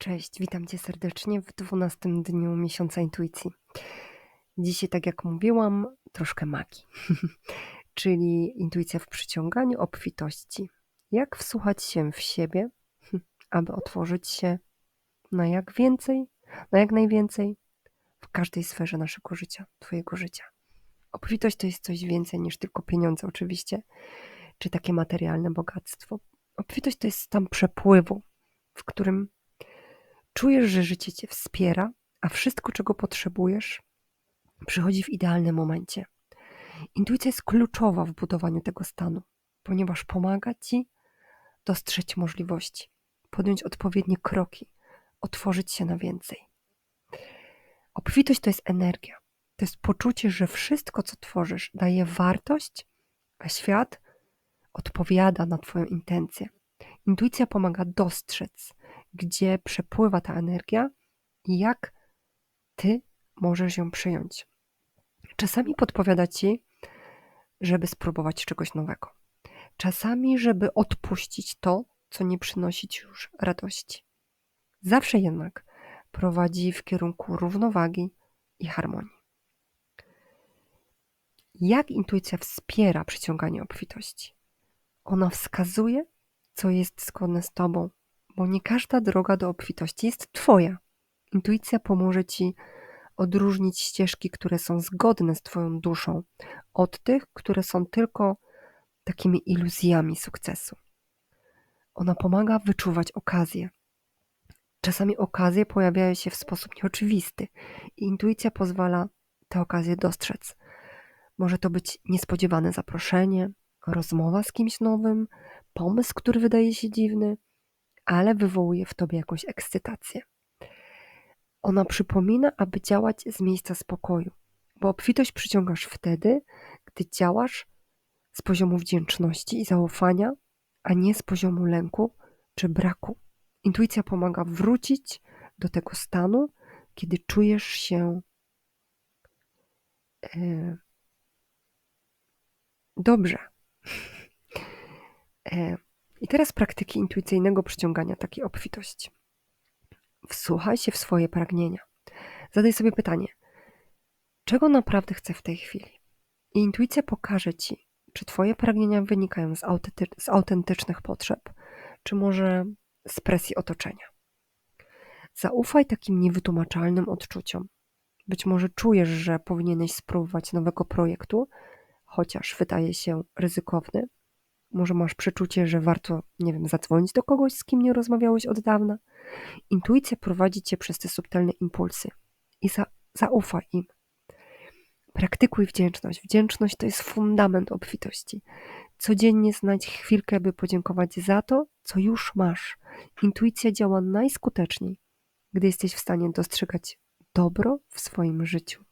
Cześć, witam Cię serdecznie w 12 dniu miesiąca intuicji. Dzisiaj, tak jak mówiłam, troszkę magii, czyli intuicja w przyciąganiu obfitości. Jak wsłuchać się w siebie, aby otworzyć się na jak więcej, na jak najwięcej w każdej sferze naszego życia, Twojego życia. Obfitość to jest coś więcej niż tylko pieniądze, oczywiście, czy takie materialne bogactwo. Obfitość to jest stan przepływu, w którym Czujesz, że życie cię wspiera, a wszystko, czego potrzebujesz, przychodzi w idealnym momencie. Intuicja jest kluczowa w budowaniu tego stanu, ponieważ pomaga ci dostrzec możliwości, podjąć odpowiednie kroki, otworzyć się na więcej. Obfitość to jest energia. To jest poczucie, że wszystko, co tworzysz, daje wartość, a świat odpowiada na Twoją intencję. Intuicja pomaga dostrzec, gdzie przepływa ta energia i jak ty możesz ją przyjąć. Czasami podpowiada ci, żeby spróbować czegoś nowego. Czasami, żeby odpuścić to, co nie przynosi ci już radości. Zawsze jednak prowadzi w kierunku równowagi i harmonii. Jak intuicja wspiera przyciąganie obfitości? Ona wskazuje, co jest zgodne z tobą, bo nie każda droga do obfitości jest Twoja. Intuicja pomoże Ci odróżnić ścieżki, które są zgodne z Twoją duszą, od tych, które są tylko takimi iluzjami sukcesu. Ona pomaga wyczuwać okazje. Czasami okazje pojawiają się w sposób nieoczywisty i intuicja pozwala te okazje dostrzec. Może to być niespodziewane zaproszenie, rozmowa z kimś nowym, pomysł, który wydaje się dziwny, ale wywołuje w tobie jakąś ekscytację. Ona przypomina, aby działać z miejsca spokoju, bo obfitość przyciągasz wtedy, gdy działasz z poziomu wdzięczności i zaufania, a nie z poziomu lęku czy braku. Intuicja pomaga wrócić do tego stanu, kiedy czujesz się e, dobrze. E, i teraz praktyki intuicyjnego przyciągania takiej obfitości. Wsłuchaj się w swoje pragnienia. Zadaj sobie pytanie, czego naprawdę chcę w tej chwili? I intuicja pokaże ci, czy twoje pragnienia wynikają z, z autentycznych potrzeb, czy może z presji otoczenia. Zaufaj takim niewytłumaczalnym odczuciom. Być może czujesz, że powinieneś spróbować nowego projektu, chociaż wydaje się ryzykowny, może masz przeczucie, że warto, nie wiem, zadzwonić do kogoś, z kim nie rozmawiałeś od dawna. Intuicja prowadzi cię przez te subtelne impulsy i za, zaufaj im. Praktykuj wdzięczność. Wdzięczność to jest fundament obfitości. Codziennie znajdź chwilkę, by podziękować za to, co już masz. Intuicja działa najskuteczniej, gdy jesteś w stanie dostrzegać dobro w swoim życiu.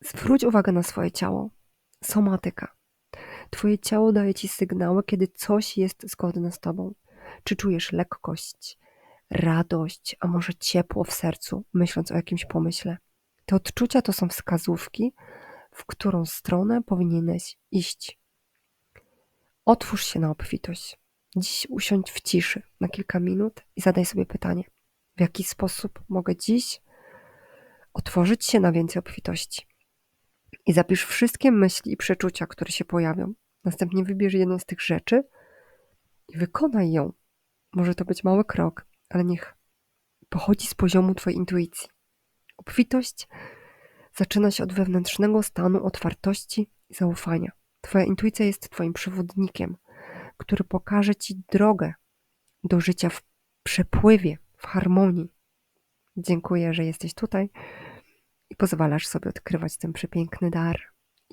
Zwróć uwagę na swoje ciało. Somatyka Twoje ciało daje ci sygnały, kiedy coś jest zgodne z tobą. Czy czujesz lekkość, radość, a może ciepło w sercu, myśląc o jakimś pomyśle? Te odczucia to są wskazówki, w którą stronę powinieneś iść. Otwórz się na obfitość. Dziś usiądź w ciszy na kilka minut i zadaj sobie pytanie: w jaki sposób mogę dziś otworzyć się na więcej obfitości? I zapisz wszystkie myśli i przeczucia, które się pojawią. Następnie wybierz jedną z tych rzeczy i wykonaj ją. Może to być mały krok, ale niech pochodzi z poziomu Twojej intuicji. Obfitość zaczyna się od wewnętrznego stanu otwartości i zaufania. Twoja intuicja jest Twoim przewodnikiem, który pokaże Ci drogę do życia w przepływie, w harmonii. Dziękuję, że jesteś tutaj i pozwalasz sobie odkrywać ten przepiękny dar.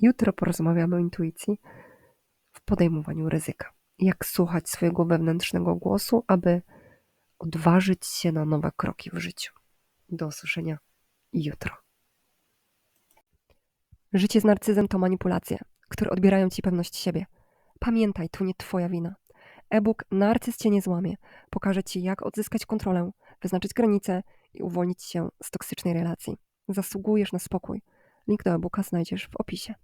Jutro porozmawiamy o intuicji podejmowaniu ryzyka. Jak słuchać swojego wewnętrznego głosu, aby odważyć się na nowe kroki w życiu. Do usłyszenia jutro. Życie z narcyzem to manipulacje, które odbierają ci pewność siebie. Pamiętaj, to nie twoja wina. E-book Narcyz cię nie złamie. Pokaże ci, jak odzyskać kontrolę, wyznaczyć granice i uwolnić się z toksycznej relacji. Zasługujesz na spokój. Link do e-booka znajdziesz w opisie.